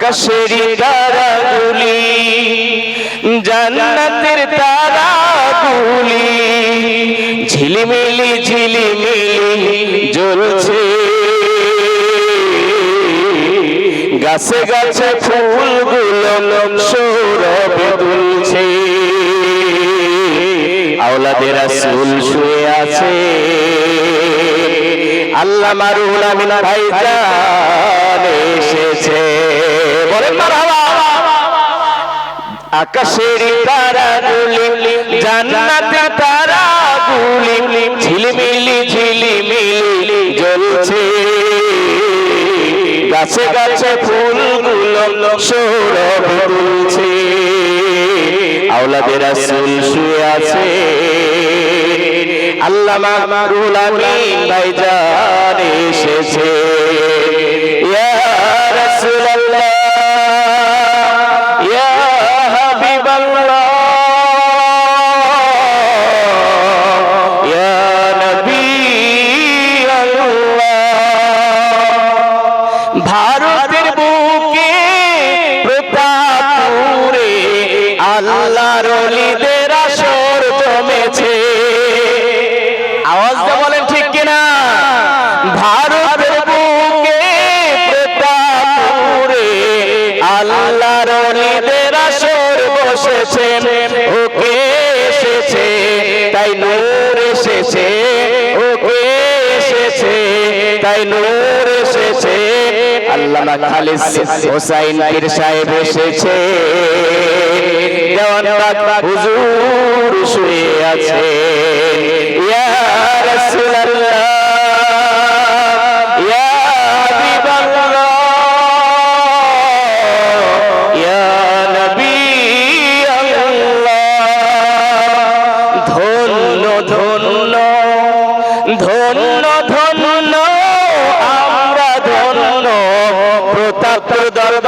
আকাশের তারাগুলি, জান্নাতের তারাগুলি, ঝিলিমিলি ঝিলিমিলি জ্বলছে। গাছে গাছে ফুলগুলো সৌরভে দুলছে। আওলাদের রাসূল শুয়ে আছে। আল্লাহ মারুল আমিনা ভাই এসেছে। বলে আকাশের তারাগুলি জান্নাতে তারাগুলি ঝিলিমিলি ঝিলিমিলি জ্বলছে গাছে গাছে ফুলগুলো সৌরভ তুলছে আওলাদের রাসূল শুয়ে আছে আল্লামা রুহুল আমিন ভাইজান এসেছে এসেছে ওকে এসেছে, তাই নূর এসেছে। আল্লামা খালিদ হোসাইন পীর সাহেব এসেছে। দেওয়ান হুজুর শুয়ে আছে। ইয়া ধন্য ধন্য আমরা ধন্য প্রতাপ দরবার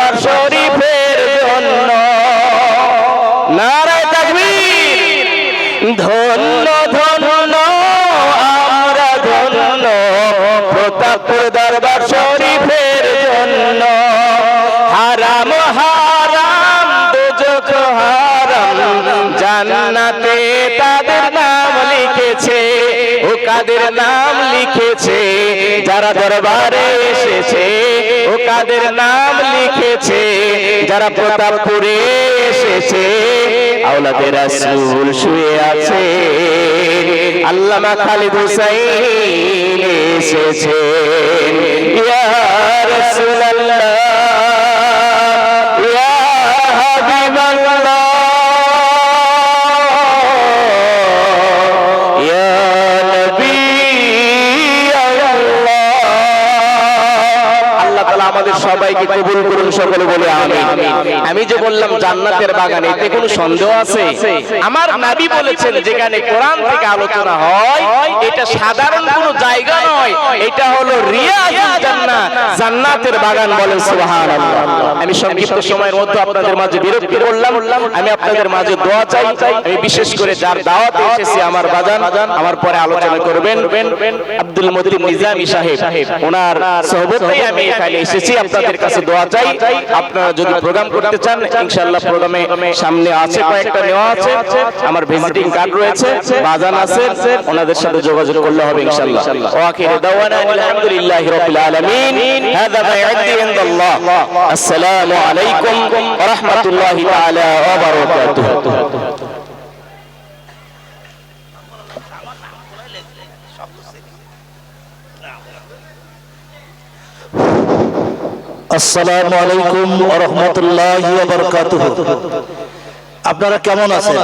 কাদের নাম লিখেছে? যারা দরবারে এসেছে, ও কাদের নাম লিখেছে? যারা প্রতাপপুরে এসেছে, আওলাদের রাসূল শুয়ে আছে। আল্লামা খালিদ হুসাইন এসেছে। ইয়া রাসূলুল্লাহ। আমাদের সবাইকে কবুল করুন, সকলে বলে আমি আমি যে বললাম জান্নাতের বাগানে, এতে কোনো সন্দেহ আছে? আমার নাবি বলেছেন, যেখানে কোরআন থেকে আলোচনা হয়, এটা সাধারণ কোনো জায়গা এটা হলো জান্নাতের বাগান বলেন সুবহানাল্লাহ। আমি সংক্ষিপ্ত সময়ের মধ্যে আপনাদের মাঝে বিরক্তি করলাম। আমি আপনাদের মাঝে দোয়া চাই। আমি বিশেষ করে যার দাওয়াত এসেছি আমার বাজান আমার পরে আলোচনা করবেন। আব্দুল মদিন নিজামী সাহেব ওনার সহবতেই আমি এখানে এসেছি। আপনাদের কাছে দোয়া চাই। আপনারা যদি প্রোগ্রাম করতে চান ইনশাআল্লাহ প্রোগ্রামে সামনে আছে কয়েকটা নেওয়া আছে। আমার ভিজিটিং কার্ড রয়েছে। বাজান আছে। ওনাদের সাথে যোগাযোগ করলে হবে ইনশাআল্লাহ। ওয়াকিরে দাও دعوانا الحمد لله رب العالمين. هذا ما عندي عند الله. السلام عليكم ورحمة الله تعالى وبركاته. السلام عليكم ورحمة الله وبركاته. আপনারা কেমন আছেন?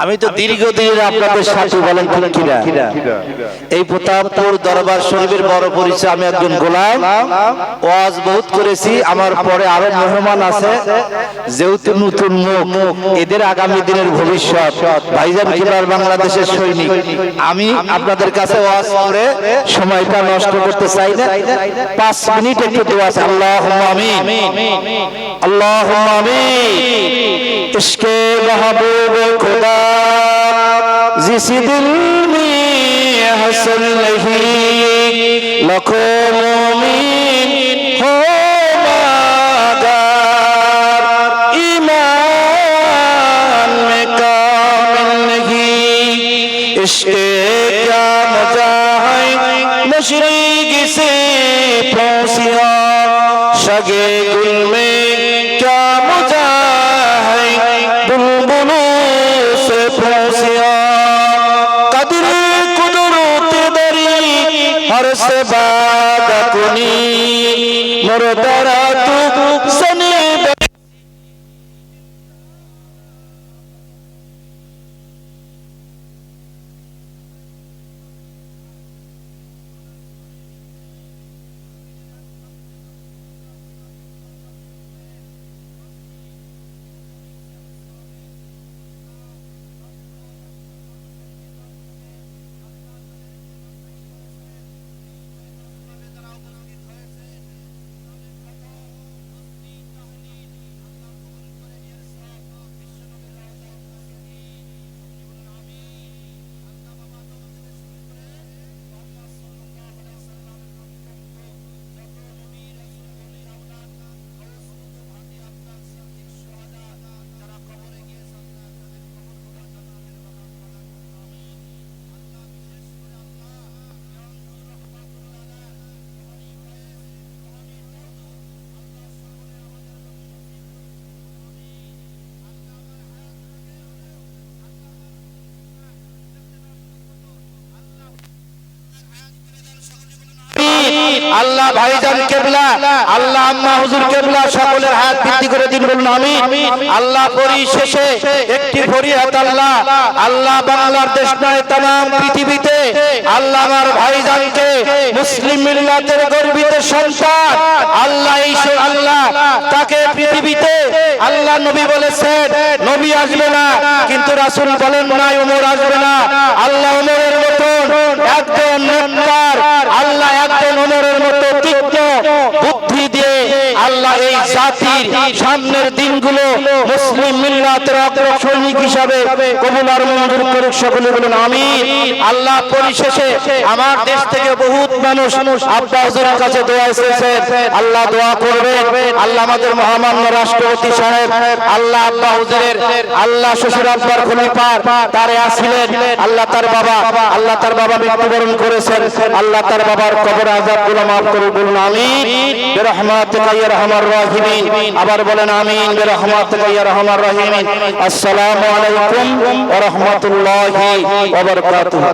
আমি তো দীর্ঘদিন আপনাদের সাথে বলেন কিনা? এই প্রতাপপুর দরবার শরীফের বড় পরিচয় আমি একজন গোলাম। ওয়াজ বহুত করেছি আমার পরে আরও মেহমান আছে। যেহেতু নতুন মুখ এদের আগামী দিনের ভবিষ্যৎ। ভাইজান কিবার বাংলাদেশের সৈনিক। আমি আপনাদের কাছে ওয়াজ করে সময়টা নষ্ট করতে চাই না। পাঁচ মিনিট একটু দোয়া আল্লাহ আমিন। আল্লাহ আমিন। ইসকে মাহবুব খোদা जिस दिल में हसन नहीं लखों शगे गुल में জীবনী আল্লাহ ভাইজান কেবলা, আল্লাহ আম্মা হুজুর কেবলা সকলের হাত বৃদ্ধি করে দিন বলুন আমি আল্লাহ পরিশেষে একটি ফরিয়াত আল্লাহ আল্লাহ বাংলার দেশ নয়, তাম পৃথিবীতে। আল্লাহ আমার ভাইজানকে মুসলিম মিল্লাতের গর্বিত সন্তান, আল্লাহ তাকে পৃথিবীতে আল্লাহ নবী বলেছেন, নবী আসবে না, কিন্তু রাসুল বলেন নাই, ওমর আসবে না। আল্লাহ ওমরের মতন একজন আল্লাহ একজন ওমরের মতো তীক্ষ্ণ বুদ্ধি দিয়ে আল্লাহ এই জাতির সামনের দিনগুলো মুসলিম মিল্লাতের অগ্র সৈনিক হিসাবে কবুল আর মঞ্জুর করুক সকলে বলুন আমি আল্লাহ পরিশেষে আমার দেশ থেকে বহুত মানুষ আব্বা হুজুরের কাছে দোয়া এসেছে আল্লাহ দোয়া করবে আল্লাহ আমাদের মহামান্য রাষ্ট্রপতি সাহেব, আল্লাহ আব্বা হুজুরের, আল্লাহ শ্বশুর আব্বার খলিফার তারে আসিলেন। আল্লাহ তার বাবা, আল্লাহ তার বাবা মৃত্যুবরণ করেছেন। আল্লাহ তার বাবার কবর আজাবগুলো মাফ করে বলুন, আমিন। বিরহমাতিকা রহমার রাহিমিন। আবার বলেন আমিন, বিরহমাতিকা ইয়া রহমার রাহিমিন। আসসালামু আলাইকুম ওয়া রাহমাতুল্লাহি ওয়া বারাকাতুহু।